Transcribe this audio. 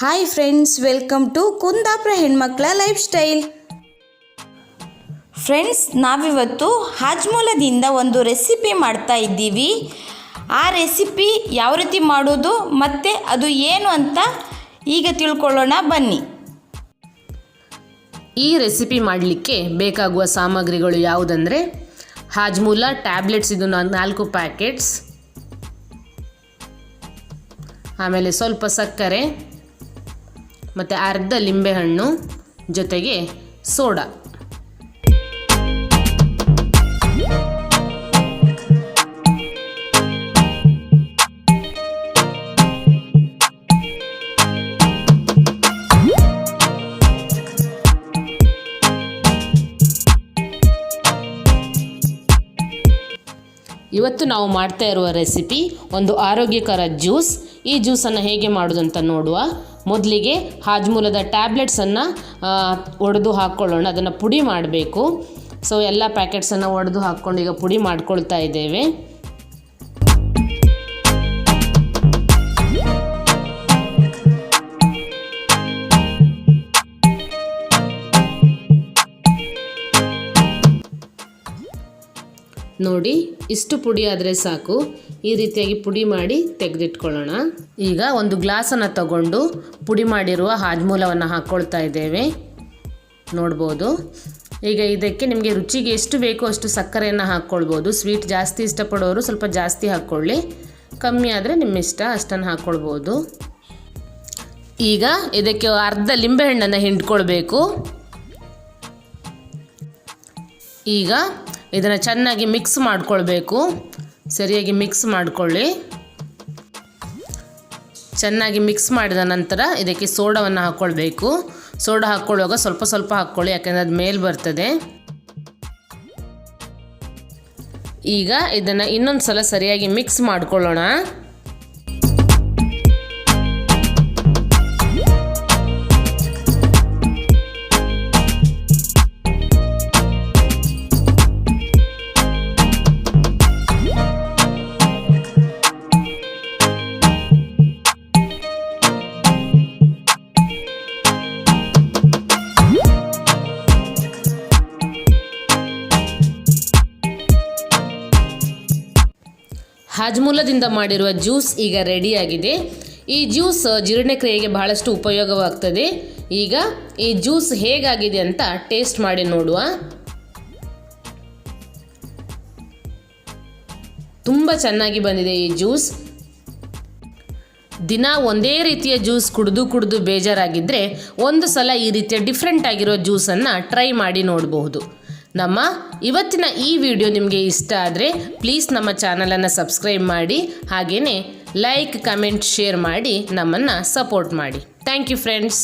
Hi friends welcome to Kundapura ಹೆಣ್ಮಕ್ಳ life style friends ನಾವಿವತ್ತು ಹಾಜ್ಮೂಲದಿಂದ ಒಂದು ರೆಸಿಪಿ ಮಾಡ್ತಾ ಇದ್ದೀವಿ. ಆ ರೆಸಿಪಿ ಯಾವ ರೀತಿ ಮಾಡೋದು, ಮತ್ತು ಅದು ಏನು ಅಂತ ಈಗ ತಿಳ್ಕೊಳ್ಳೋಣ, ಬನ್ನಿ. ಈ ರೆಸಿಪಿ ಮಾಡಲಿಕ್ಕೆ ಬೇಕಾಗುವ ಸಾಮಗ್ರಿಗಳು ಯಾವುದಂದರೆ, ಹಾಜ್ಮೂಲ ಟ್ಯಾಬ್ಲೆಟ್ಸ್ ಇದು ನಾಲ್ಕು ಪ್ಯಾಕೆಟ್ಸ್ ಆಮೇಲೆ ಸ್ವಲ್ಪ ಸಕ್ಕರೆ ಮತ್ತು ಅರ್ಧ ಲಿಂಬೆಹಣ್ಣು ಜೊತೆಗೆ ಸೋಡಾ. ಇವತ್ತು ನಾವು ಮಾಡ್ತಾ ಇರುವ ರೆಸಿಪಿ ಒಂದು ಆರೋಗ್ಯಕರ ಜ್ಯೂಸ್. ಈ ಜ್ಯೂಸನ್ನು ಹೇಗೆ ಮಾಡೋದು ನೋಡುವ. ಮೊದಲಿಗೆ ಹಾಜ್ಮೂಲದ ಟ್ಯಾಬ್ಲೆಟ್ಸನ್ನು ಒಡೆದು ಹಾಕ್ಕೊಳ್ಳೋಣ ಅದನ್ನು ಪುಡಿ ಮಾಡಬೇಕು. ಸೊ ಎಲ್ಲ ಪ್ಯಾಕೆಟ್ಸನ್ನು ಒಡೆದು ಹಾಕ್ಕೊಂಡು ಈಗ ಪುಡಿ ಮಾಡ್ಕೊಳ್ತಾ ಇದ್ದೇವೆ. ನೋಡಿ, ಇಷ್ಟು ಪುಡಿ ಆದರೆ ಸಾಕು. ಈ ರೀತಿಯಾಗಿ ಪುಡಿ ಮಾಡಿ ತೆಗೆದಿಟ್ಕೊಳ್ಳೋಣ. ಈಗ ಒಂದು ಗ್ಲಾಸನ್ನು ತಗೊಂಡು ಪುಡಿ ಮಾಡಿರುವ ಹಾಜ್ಮೂಲವನ್ನು ಹಾಕ್ಕೊಳ್ತಾ ಇದ್ದೇವೆ. ನೋಡ್ಬೋದು. ಈಗ ಇದಕ್ಕೆ ನಿಮಗೆ ರುಚಿಗೆ ಎಷ್ಟು ಬೇಕೋ ಅಷ್ಟು ಸಕ್ಕರೆಯನ್ನು ಹಾಕ್ಕೊಳ್ಬೋದು ಸ್ವೀಟ್ ಜಾಸ್ತಿ ಇಷ್ಟಪಡೋರು ಸ್ವಲ್ಪ ಜಾಸ್ತಿ ಹಾಕ್ಕೊಳ್ಳಿ. ಕಮ್ಮಿ ಆದರೆ ನಿಮ್ಮ ಇಷ್ಟ ಅಷ್ಟನ್ನು ಹಾಕ್ಕೊಳ್ಬೋದು ಈಗ ಇದಕ್ಕೆ ಅರ್ಧ ಲಿಂಬೆಹಣ್ಣನ್ನು ಹಿಂಡ್ಕೊಳ್ಬೇಕು. ಈಗ ಇದನ್ನು ಚೆನ್ನಾಗಿ ಮಿಕ್ಸ್ ಮಾಡಿಕೊಳ್ಬೇಕು. ಸರಿಯಾಗಿ ಮಿಕ್ಸ್ ಮಾಡಿಕೊಳ್ಳಿ. ಚೆನ್ನಾಗಿ ಮಿಕ್ಸ್ ಮಾಡಿದ ನಂತರ ಇದಕ್ಕೆ ಸೋಡವನ್ನು ಹಾಕ್ಕೊಳ್ಬೇಕು. ಸೋಡಾ ಹಾಕ್ಕೊಳ್ಳುವಾಗ ಸ್ವಲ್ಪ ಸ್ವಲ್ಪ ಹಾಕ್ಕೊಳ್ಳಿ, ಯಾಕೆಂದರೆ ಅದು ಮೇಲೆ ಬರ್ತದೆ. ಈಗ ಇದನ್ನು ಇನ್ನೊಂದು ಸಲ ಸರಿಯಾಗಿ ಮಿಕ್ಸ್ ಮಾಡ್ಕೊಳ್ಳೋಣ. ಹಾಜ್ಮೂಲದಿಂದ ಮಾಡಿರುವ ಜ್ಯೂಸ್ ಈಗ ರೆಡಿಯಾಗಿದೆ. ಈ ಜ್ಯೂಸ್ ಜೀರ್ಣಕ್ರಿಯೆಗೆ ಬಹಳಷ್ಟು ಉಪಯೋಗವಾಗ್ತದೆ. ಈಗ ಈ ಜ್ಯೂಸ್ ಹೇಗಾಗಿದೆ ಅಂತ ಟೇಸ್ಟ್ ಮಾಡಿ ನೋಡುವ. ತುಂಬ ಚೆನ್ನಾಗಿ ಬಂದಿದೆ ಈ ಜ್ಯೂಸ್. ದಿನ ಒಂದೇ ರೀತಿಯ ಜ್ಯೂಸ್ ಕುಡಿದು ಕುಡಿದು ಬೇಜಾರಾಗಿದ್ದರೆ ಒಂದು ಸಲ ಈ ರೀತಿಯ ಡಿಫ್ರೆಂಟ್ ಆಗಿರೋ ಜ್ಯೂಸನ್ನು ಟ್ರೈ ಮಾಡಿ ನೋಡಬಹುದು. ನಮ್ಮ ಇವತ್ತಿನ ಈ ವಿಡಿಯೋ ನಿಮಗೆ ಇಷ್ಟ ಆದರೆ ಪ್ಲೀಸ್ ನಮ್ಮ ಚಾನಲನ್ನು ಸಬ್ಸ್ಕ್ರೈಬ್ ಮಾಡಿ ಹಾಗೆಯೇ ಲೈಕ್ ಕಮೆಂಟ್ ಶೇರ್ ಮಾಡಿ ನಮ್ಮನ್ನು ಸಪೋರ್ಟ್ ಮಾಡಿ. Thank you friends